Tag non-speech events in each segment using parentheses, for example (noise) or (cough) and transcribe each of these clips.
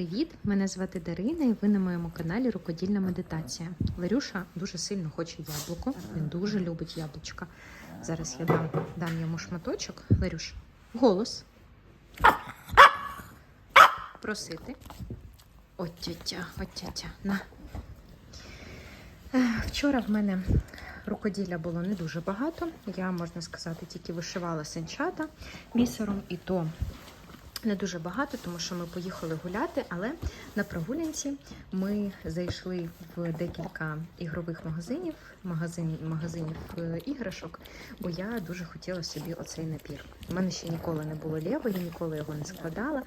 Привіт! Мене звати Дарина, і ви на моєму каналі Рукодільна медитація. Ларюша дуже сильно хоче яблуко. Він дуже любить яблучка. Зараз я дам, дам йому шматочок. Ларюш, голос. Просити. От тятя, от тятя, на. Вчора в мене рукоділля було не дуже багато. Я, можна сказати, тільки вишивала сенчата бісером, і то не дуже багато, тому що ми поїхали гуляти, але на прогулянці ми зайшли в декілька ігрових магазинів, магазин, магазинів е, іграшок, бо я дуже хотіла собі оцей напір. У мене ще ніколи не було лєво, я ніколи його не складала.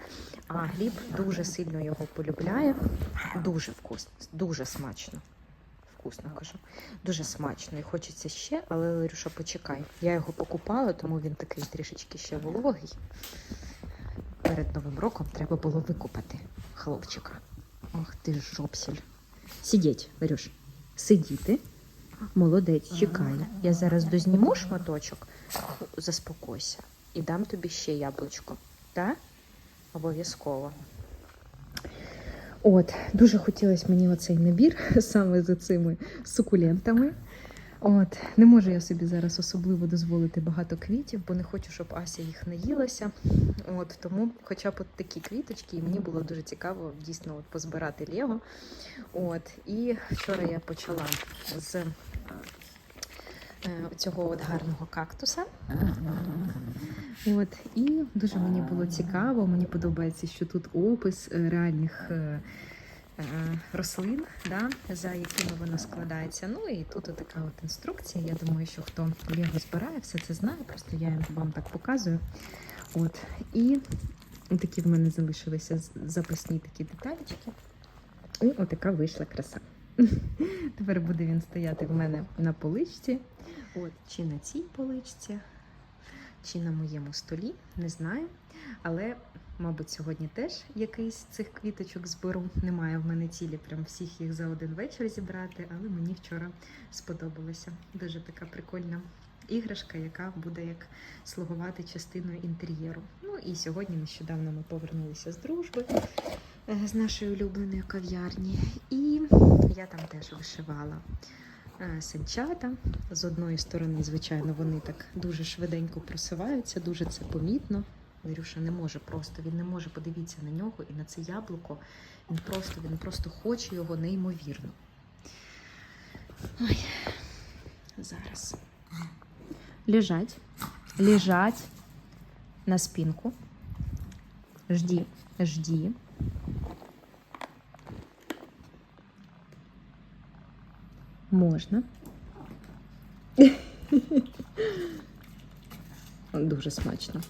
А Гліб дуже сильно його полюбляє. Дуже вкусно, дуже смачно. Вкусно кажу, дуже смачно і хочеться ще, але Ларюша, почекай. Я його покупала, тому він такий трішечки ще вологий перед Новим роком треба було викупати хлопчика. Ох ти ж жопсіль. Сидіть, Варюш. Сидіти. Молодець, чекай. Я зараз дозніму шматочок, заспокойся. І дам тобі ще яблучко. Так? Обов'язково. От, дуже хотілося мені оцей набір (laughs) саме з цими сукулентами. От, не можу я собі зараз особливо дозволити багато квітів, бо не хочу, щоб Ася їх не їлася. От тому, хоча б от такі квіточки, і мені було дуже цікаво дійсно от позбирати Лего. От, і вчора я почала з е, цього от гарного кактуса. От, і дуже мені було цікаво. Мені подобається, що тут опис е, реальних. е, рослин, да, за якими воно складається. Ну і тут така от інструкція. Я думаю, що хто Лего збирає, все це знає. Просто я вам так показую. От. І такі в мене залишилися запасні такі деталічки. І отака вийшла краса. (laughs) Тепер буде він стояти в мене на поличці. От, чи на цій поличці, чи на моєму столі, не знаю. Але Мабуть, сьогодні теж якийсь цих квіточок зберу. Немає в мене цілі прям всіх їх за один вечір зібрати, але мені вчора сподобалося. Дуже така прикольна іграшка, яка буде як слугувати частиною інтер'єру. Ну і сьогодні нещодавно ми повернулися з дружби е, з нашої улюбленої кав'ярні. І я там теж вишивала е, санчата. З одної сторони, звичайно, вони так дуже швиденько просуваються, дуже це помітно. Вірюша не може просто, він не може подивитися на нього і на це яблуко. Він просто, він просто хоче його неймовірно. Ой, зараз. Лежать. Лежать на спинку. Жді, жді. Можна. (laughs) Дуже смачно.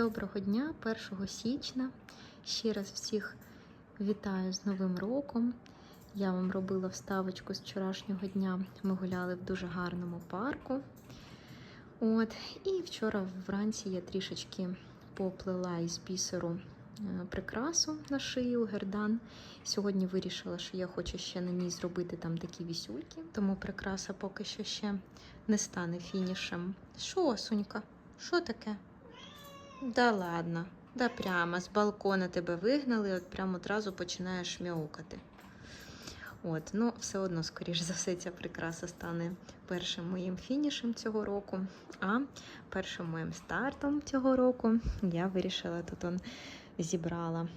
Доброго дня, 1 січня. Ще раз всіх вітаю з Новим роком. Я вам робила вставочку з вчорашнього дня. Ми гуляли в дуже гарному парку. От, і вчора вранці я трішечки поплела із бісеру е, прикрасу на шию, гердан. Сьогодні вирішила, що я хочу ще на ній зробити там такі вісюльки, тому прикраса поки що ще не стане фінішем. Що, Сонька? Що таке? Да ладно, да прямо з балкона тебе вигнали, от прямо одразу починаєш мяукати. От, ну все одно, скоріш (laughs) за все, ця прикраса стане першим моїм фінішем цього року. А першим моїм стартом цього року я вирішила тут он зібрала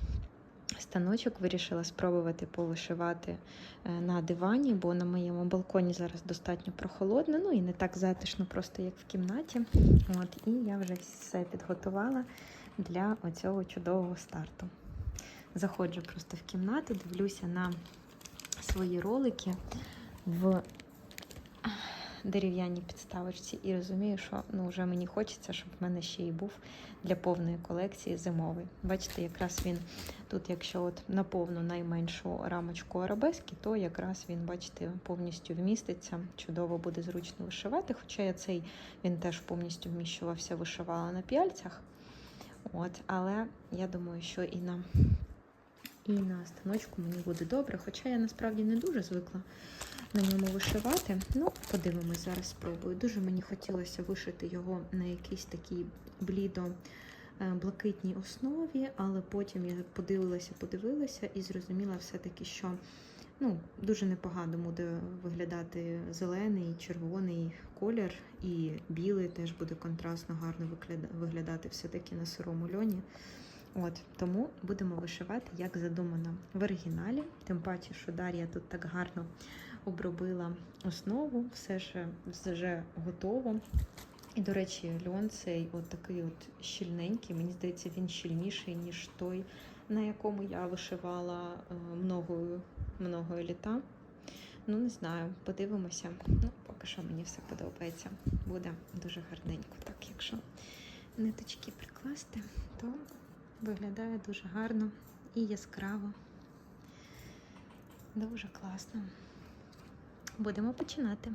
станочок, вирішила спробувати повишивати е, на дивані, бо на моєму балконі зараз достатньо прохолодно, ну і не так затишно, просто як в кімнаті. От, і я вже все підготувала для оцього чудового старту. Заходжу просто в кімнату, дивлюся на свої ролики в дерев'яній підставочці і розумію, що ну, вже мені хочеться, щоб в мене ще й був для повної колекції зимовий. Бачите, якраз він тут, якщо от на повну найменшу рамочку арабески, то якраз він, бачите, повністю вміститься. Чудово буде зручно вишивати. Хоча я цей він теж повністю вміщувався, вишивала на п'яльцях. От, але я думаю, що і на і на станочку мені буде добре, хоча я насправді не дуже звикла на ньому вишивати. Ну, подивимось, зараз спробую. Дуже мені хотілося вишити його на якійсь такій блідо е, блакитній основі, але потім я подивилася, подивилася і зрозуміла все-таки, що ну, дуже непогано буде виглядати зелений, червоний колір, і білий теж буде контрастно гарно виглядати все-таки на сирому льоні. От тому будемо вишивати, як задумано в оригіналі. Тим паче, що Дар'я тут так гарно обробила основу, все ж вже готово. І, до речі, льон цей от такий от щільненький. Мені здається, він щільніший, ніж той, на якому я вишивала е, многою, многою літа. Ну, не знаю, подивимося. Ну, поки що мені все подобається. Буде дуже гарненько. Так, якщо ниточки прикласти, то виглядає дуже гарно і яскраво. Дуже класно. Будемо починати.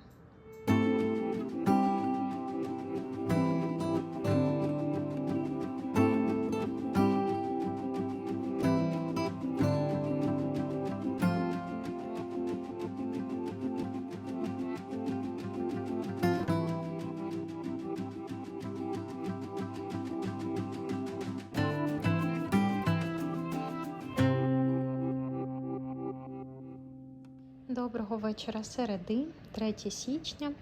Доброго вечора середи, 3 січня.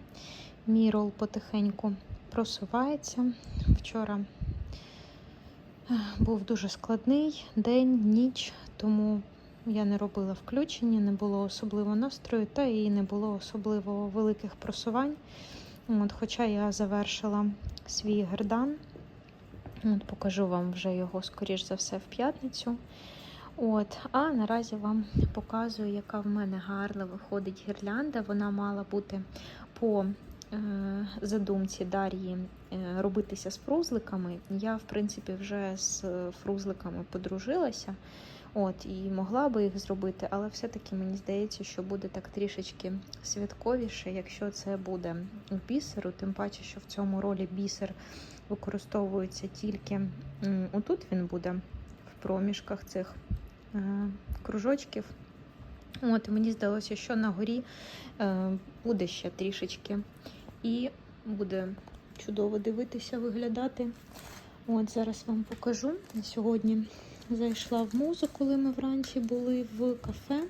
Мій рол потихеньку просувається. Вчора е, був дуже складний день, ніч, тому я не робила включення, не було особливо настрою, та і не було особливо великих просувань. От, Хоча я завершила свій гердан, От, покажу вам вже його, скоріш за все, в п'ятницю. От, а наразі вам показую, яка в мене гарна виходить гірлянда. Вона мала бути по е, задумці Дар'ї е, робитися з фрузликами. Я, в принципі, вже з фрузликами подружилася. От, і могла би їх зробити, але все-таки мені здається, що буде так трішечки святковіше, якщо це буде бісеру, тим паче, що в цьому ролі бісер використовується тільки отут він буде в проміжках цих кружочків. От, мені здалося, що на горі е, буде ще трішечки. І буде чудово дивитися, виглядати. От зараз вам покажу. Сьогодні зайшла в музу, коли ми вранці були в кафе.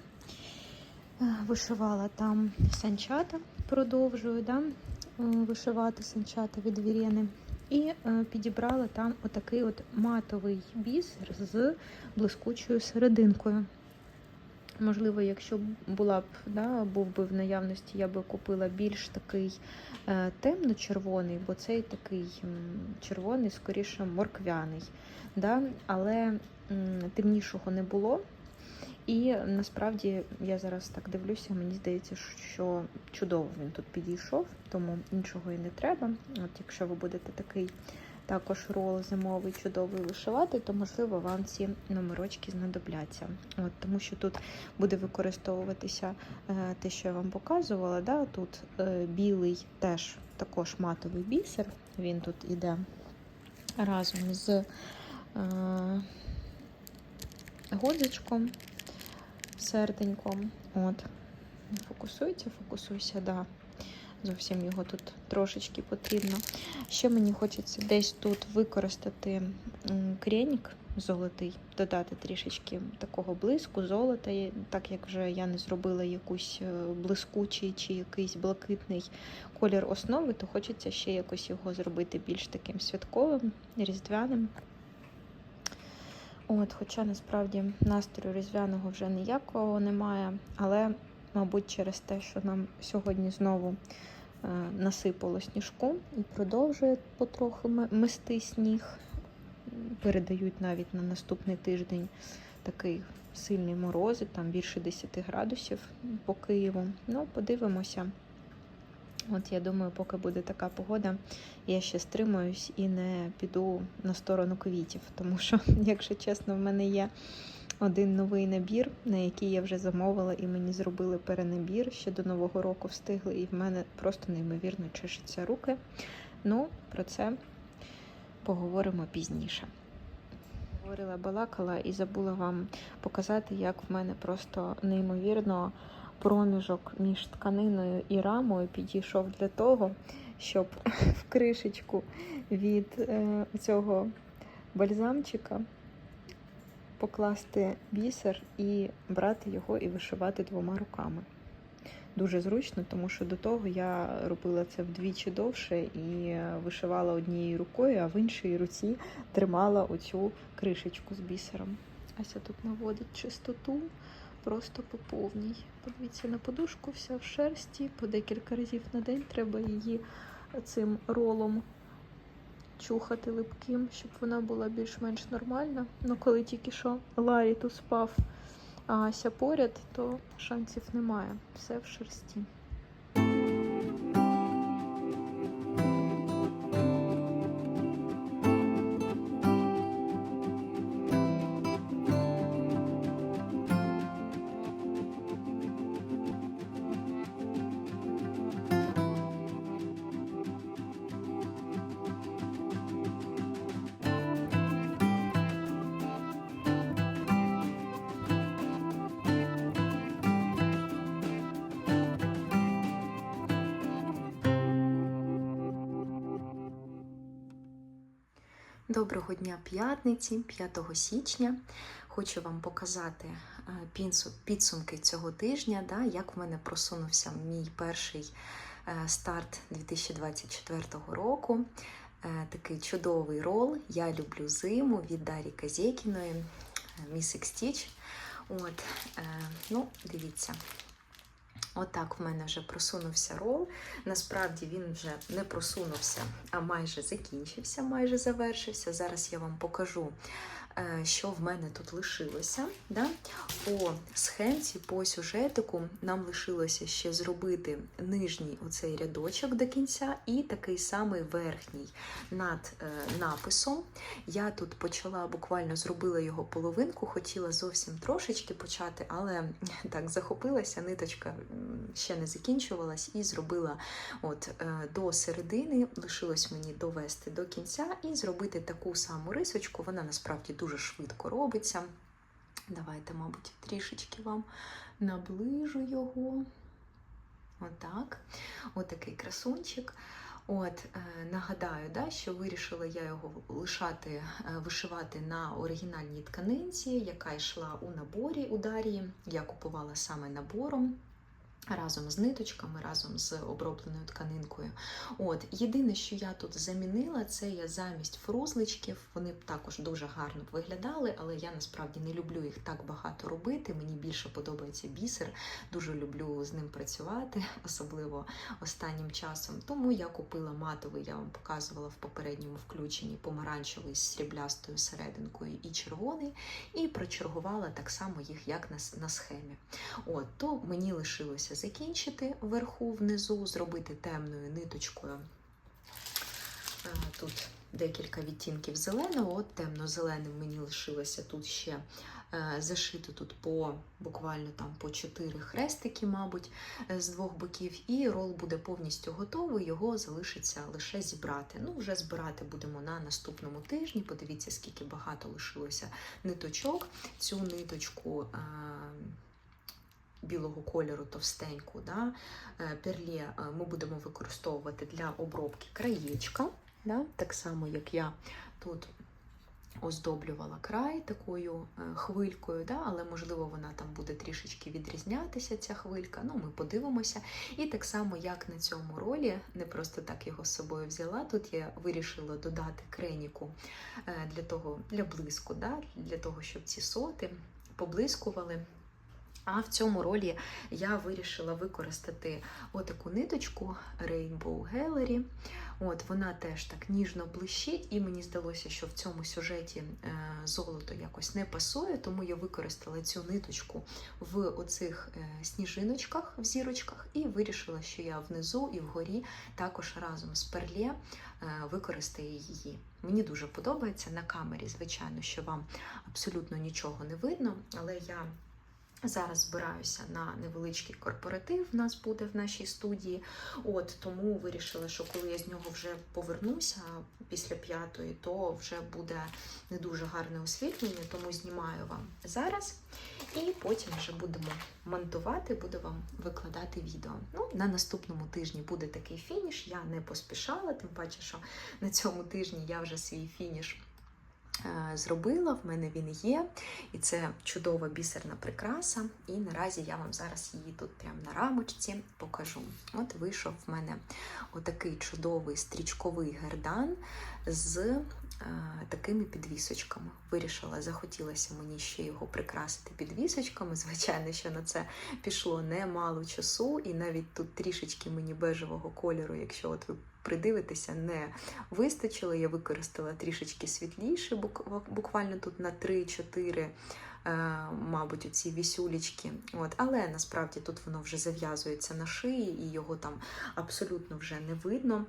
Е, Вишивала там санчата, продовжую да, е, вишивати санчата від Вірени. І е, підібрала там отакий от матовий бісер з блискучою серединкою. Можливо, якщо була б, да, був би в наявності, я би купила більш такий е, темно-червоний, бо цей такий червоний, скоріше морквяний. Да? Але темнішого не було. І насправді я зараз так дивлюся, мені здається, що чудово він тут підійшов, тому іншого і не треба. От Якщо ви будете такий також рол зимовий чудовий вишивати, то можливо вам ці номерочки знадобляться. От, Тому що тут буде використовуватися е, те, що я вам показувала. Да? Тут е, білий теж також матовий бісер. Він тут іде разом з е, годзичком, серденьком. От. Фокусується, фокусуйся, да. Зовсім його тут трошечки потрібно. Ще мені хочеться десь тут використати кренік золотий, додати трішечки такого блиску, золота, так як вже я не зробила якусь е, блискучий чи якийсь блакитний колір основи, то хочеться ще якось його зробити більш таким святковим, різдвяним. От, хоча насправді настрою різдвяного вже ніякого немає, але, мабуть, через те, що нам сьогодні знову е, насипало сніжку і продовжує потроху мести сніг. Передають навіть на наступний тиждень такий сильний морози, там більше 10 градусів по Києву. Ну, подивимося. От я думаю, поки буде така погода, я ще стримуюсь і не піду на сторону квітів, тому що, (laughs) якщо чесно, в мене є один новий набір, на який я вже замовила, і мені зробили перенабір. Ще до Нового року встигли, і в мене просто неймовірно чешуться руки. Ну, про це поговоримо пізніше. Говорила, балакала і забула вам показати, як в мене просто неймовірно проміжок між тканиною і рамою підійшов для того, щоб (laughs) в кришечку від е, цього бальзамчика покласти бісер і брати його і вишивати двома руками. Дуже зручно, тому що до того я робила це вдвічі довше і вишивала однією рукою, а в іншій руці тримала оцю кришечку з бісером. Ася тут наводить чистоту просто по повній. Подивіться на подушку, вся в шерсті, по декілька разів на день треба її цим ролом чухати липким, щоб вона була більш-менш нормальна. Ну, коли тільки що Ларі тут спав, а Ася поряд, то шансів немає. Все в шерсті. Доброго дня п'ятниці, 5 січня. Хочу вам показати е, підсумки цього тижня, да, як в мене просунувся мій перший е, старт 2024 року. Е, Такий чудовий рол. Я люблю зиму від Дарі Казєкіної, Місик Стіч. От, ну, дивіться. Отак в мене вже просунувся рол. Насправді він вже не просунувся, а майже закінчився, майже завершився. Зараз я вам покажу, що в мене тут лишилося. Да? По схемці, по сюжетику нам лишилося ще зробити нижній оцей рядочок до кінця і такий самий верхній над е, написом. Я тут почала буквально зробила його половинку, хотіла зовсім трошечки почати, але (laughs) так захопилася, ниточка ще не закінчувалась і зробила от е, до середини. Лишилось мені довести до кінця і зробити таку саму рисочку. Вона насправді дуже швидко робиться. Давайте, мабуть, трішечки вам наближу його. Отак. Отакий красунчик. От, е, нагадаю, да, що вирішила я його лишати, е, вишивати на оригінальній тканинці, яка йшла у наборі у Дарії. Я купувала саме набором. Разом з ниточками, разом з обробленою тканинкою. От єдине, що я тут замінила, це я замість фрузличків. Вони б також дуже гарно б виглядали, але я насправді не люблю їх так багато робити. Мені більше подобається бісер, дуже люблю з ним працювати, (laughs) особливо останнім часом. Тому я купила матовий, я вам показувала в попередньому включенні помаранчевий з сріблястою серединкою і червоний, і прочергувала так само їх, як на, на схемі. От, то мені лишилося закінчити вверху, внизу, зробити темною ниточкою. Е, Тут декілька відтінків зеленого. От темно-зеленим мені лишилося тут ще е, зашито тут по буквально там по 4 хрестики, мабуть, е, з двох боків. І рол буде повністю готовий, його залишиться лише зібрати. Ну, вже збирати будемо на наступному тижні. Подивіться, скільки багато лишилося ниточок. Цю ниточку. Білого кольору товстеньку, да? е, перлє е, ми будемо використовувати для обробки краєчка, да? так само, як я тут оздоблювала край такою е, хвилькою, да? але можливо вона там буде трішечки відрізнятися, ця хвилька. Ну, ми подивимося. І так само, як на цьому ролі, не просто так його з собою взяла. Тут я вирішила додати креніку для того, для блиску, да? для того, щоб ці соти поблискували. А в цьому ролі я вирішила використати отаку ниточку Rainbow Gallery. От Вона теж так ніжно блищить, і мені здалося, що в цьому сюжеті е, золото якось не пасує, тому я використала цю ниточку в оцих е, сніжиночках, в зірочках, і вирішила, що я внизу і вгорі також разом з перлє е, використаю її. Мені дуже подобається на камері, звичайно, що вам абсолютно нічого не видно, але я Зараз збираюся на невеличкий корпоратив. В нас буде в нашій студії. От тому вирішила, що коли я з нього вже повернуся після п'ятої, то вже буде не дуже гарне освітлення, тому знімаю вам зараз. І потім вже будемо монтувати, буду вам викладати відео. Ну, на наступному тижні буде такий фініш. Я не поспішала, тим паче, що на цьому тижні я вже свій фініш. Е, зробила, в мене він є, і це чудова бісерна прикраса. І наразі я вам зараз її тут прямо на рамочці покажу. От вийшов в мене отакий чудовий стрічковий гердан з е, такими підвісочками. Вирішила, захотілося мені ще його прикрасити підвісочками. Звичайно, що на це пішло немало часу, і навіть тут трішечки мені бежевого кольору, якщо от ви придивитися, не вистачило. Я використала трішечки світліше, буквально тут на 3-4. Мабуть, оці вісюлічки. От. Але насправді тут воно вже зав'язується на шиї, і його там абсолютно вже не видно.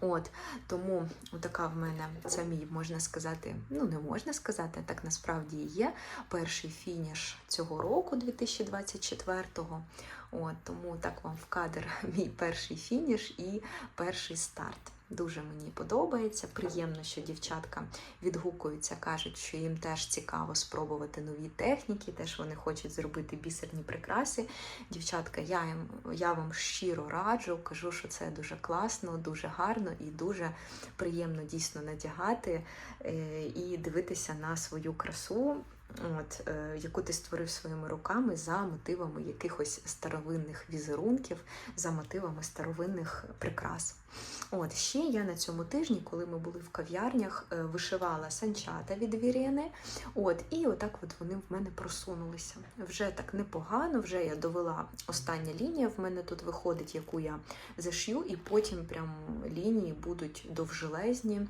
От, Тому така в мене це мій, можна сказати, ну не можна сказати, так насправді і є перший фініш цього року, 2024-го. От, Тому так вам в кадр (laughs) мій перший фініш і перший старт. Дуже мені подобається. Приємно, що дівчатка відгукуються, кажуть, що їм теж цікаво спробувати нові техніки, теж вони хочуть зробити бісерні прикраси. Дівчатка, я їм, я вам щиро раджу, кажу, що це дуже класно, дуже гарно і дуже приємно дійсно надягати е, і дивитися на свою красу от, е, яку ти створив своїми руками за мотивами якихось старовинних візерунків, за мотивами старовинних прикрас. От, Ще я на цьому тижні, коли ми були в кав'ярнях, е, вишивала санчата від Вірени. От, І отак от вони в мене просунулися. Вже так непогано, вже я довела остання лінія, в мене тут виходить, яку я зашью, і потім прям лінії будуть довжелезні.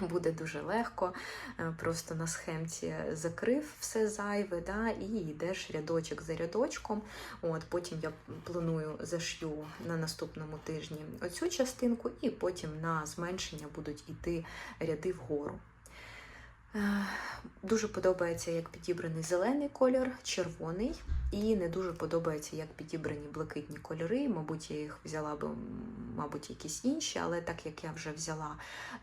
(laughs) Буде дуже легко, е, просто на схемці закрив все зайве, да, і йдеш рядочок за рядочком. От, Потім я планую зашью на наступному тижні оцю частинку, і потім на зменшення будуть йти ряди вгору. Дуже подобається, як підібраний зелений кольор, червоний, і не дуже подобається, як підібрані блакитні кольори. Мабуть, я їх взяла би, мабуть, якісь інші, але так як я вже взяла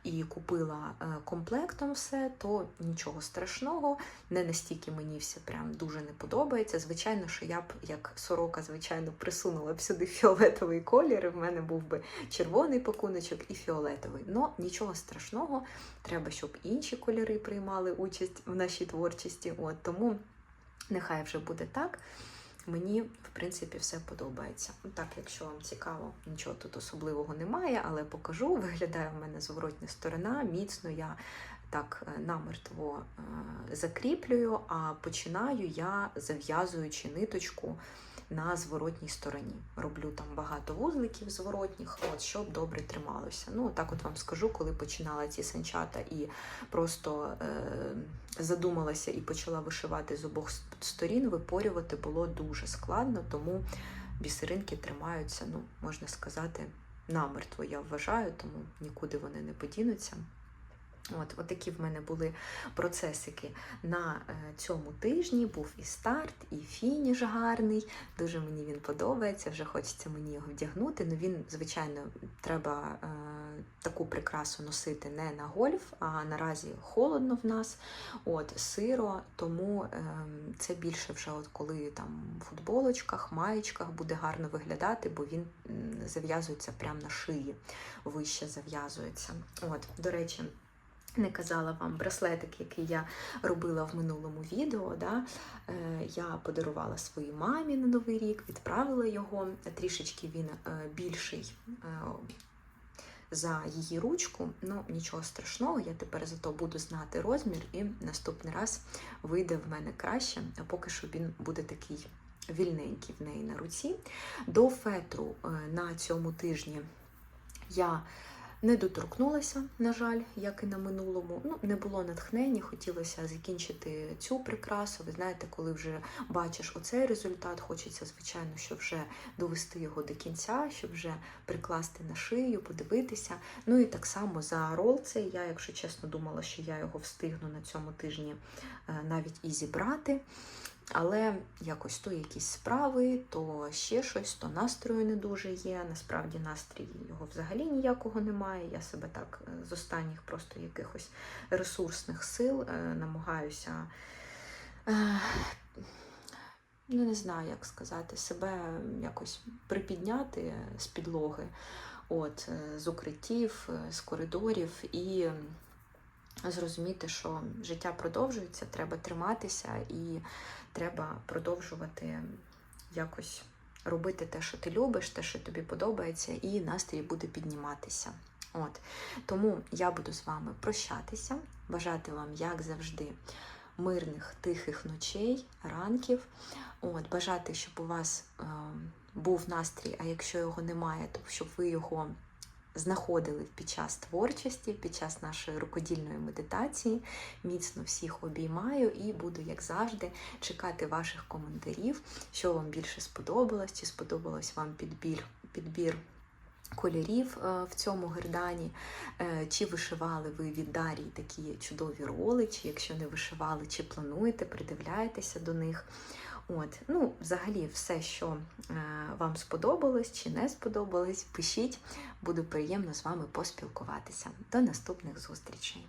і купила е, комплектом все, то нічого страшного. Не настільки мені все прям дуже не подобається. Звичайно, що я б, як сорока, звичайно, присунула б сюди фіолетовий колір. і В мене був би червоний пакуночок і фіолетовий. Но нічого страшного, треба, щоб інші кольори приймали участь в нашій творчості. От Тому нехай вже буде так. Мені, в принципі, все подобається. Ну, Так, якщо вам цікаво, нічого тут особливого немає, але покажу. (laughs) Виглядає в мене зворотня сторона. Міцно я так е, намертво е, закріплюю, а починаю я зав'язуючи ниточку на зворотній стороні. Роблю там багато вузликів зворотніх, от, щоб добре трималося. Ну, так от вам скажу, коли починала ці санчата і просто е, задумалася і почала вишивати з обох сторін, випорювати було дуже складно, тому бісеринки тримаються, ну, можна сказати, намертво, я вважаю, тому нікуди вони не подінуться. От, от такі в мене були процесики на е, цьому тижні. Був і старт, і фініш гарний. Дуже мені він подобається. Вже хочеться мені його вдягнути. Ну він, звичайно, треба е, таку прикрасу носити не на гольф, а наразі холодно в нас. От сиро, тому е, це більше вже, от коли там в футболочках, маєчках буде гарно виглядати, бо він зав'язується прямо на шиї, вище зав'язується. От, до речі. Не казала вам браслетик, який я робила в минулому відео. Да? Е, я подарувала своїй мамі на Новий рік, відправила його. Трішечки він е, більший е, за її ручку. Ну, нічого страшного, я тепер зато буду знати розмір, і наступний раз вийде в мене краще, а поки що він буде такий вільненький в неї на руці. До фетру на цьому тижні я не доторкнулася, на жаль, як і на минулому. Ну, не було натхнення, хотілося закінчити цю прикрасу. Ви знаєте, коли вже бачиш оцей результат, хочеться, звичайно, що вже довести його до кінця, щоб вже прикласти на шию, подивитися. Ну і так само за рол цей. Я, якщо чесно, думала, що я його встигну на цьому тижні е, навіть і зібрати. Але якось то якісь справи, то ще щось, то настрою не дуже є. Насправді настрій його взагалі ніякого немає. Я себе так е, з останніх просто якихось ресурсних сил е, намагаюся, е, ну не знаю, як сказати, себе якось припідняти з підлоги, от, з укриттів, з коридорів і зрозуміти, що життя продовжується, треба триматися і треба продовжувати якось робити те, що ти любиш, те, що тобі подобається, і настрій буде підніматися. От тому я буду з вами прощатися, бажати вам, як завжди, мирних, тихих ночей, ранків. От, бажати, щоб у вас е, був настрій, а якщо його немає, то щоб ви його знаходили під час творчості, під час нашої рукодільної медитації. Міцно всіх обіймаю і буду, як завжди, чекати ваших коментарів, що вам більше сподобалось, чи сподобалось вам підбір, підбір кольорів е, в цьому гердані, е, чи вишивали ви від Дарії такі чудові роли, чи якщо не вишивали, чи плануєте, придивляєтеся до них. От, ну, взагалі, все, що е, вам сподобалось чи не сподобалось, пишіть, буду приємно з вами поспілкуватися. До наступних зустрічей!